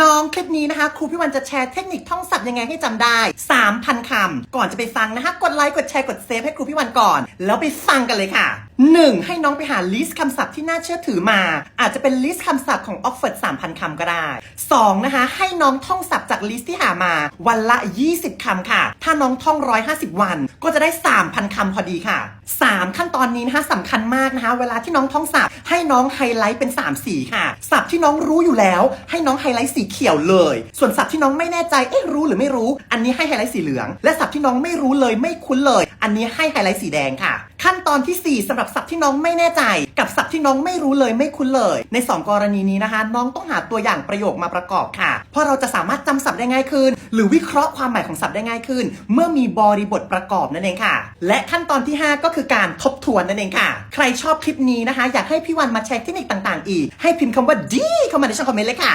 น้องคลิปนี้นะคะครูพี่วันจะแชร์เทคนิคท่องศัพท์ยังไงให้จำได้ 3,000คำก่อนจะไปฟังนะคะ กดไลค์กดแชร์กดเซฟให้ครูพี่วันก่อน แล้วไปฟังกันเลยค่ะ 1. ให้น้องไปหาลิสต์คำศัพท์ที่น่าเชื่อถือมา อาจจะเป็นลิสต์คำศัพท์ของ Oxford 3,000 คำก็ได้ 2. นะคะ ให้น้องท่องศัพท์จากลิสต์ที่หามา วันละ 20 คำค่ะ ถ้าน้องท่อง 150 วัน ก็จะได้ 3,000 คำพอดีค่ะ 3 ขั้นตอนนี้นะคะสำคัญมากนะคะ เวลาที่น้องท่องศัพท์ ให้น้องไฮไลท์เป็น 3 สีค่ะ ศัพท์ที่น้องรู้อยู่แล้ว ให้น้องไฮไลท์สีเขียวเลย ส่วนศัพท์ที่น้องไม่แน่ใจ เอ๊ะรู้หรือไม่รู้ อันนี้ให้ไฮไลท์สีเหลือง และศัพท์ที่น้องไม่รู้เลยไม่คุ้นเลย อันนี้ให้ไฮไลท์สีแดงค่ะ ขั้นตอนทีสี่4สำหรับศัพท์ที่น้องไม่แน่ใจ กับศัพท์ที่น้องไม่รู้เลยไม่คุ้นเลย ใน 2 กรณีนี้นะคะ น้องต้องหาตัวอย่างประโยคมาประกอบค่ะ เพราะเราจะสามารถจำศัพท์ได้ง่ายขึ้น หรือวิเคราะห์ความหมายของศัพท์ได้ง่ายขึ้น เมื่อมีบริบทประกอบนั่นเองค่ะ และขั้นตอนที่ 5 ก็คือการทบทวนนั่นเองค่ะ ใครชอบคลิปนี้นะคะ อยากให้พี่วันมาแชร์เทคนิคต่าง ๆ อีก ให้พิมพ์คำว่าดีเข้ามาในช่องคอมเมนต์เลยค่ะ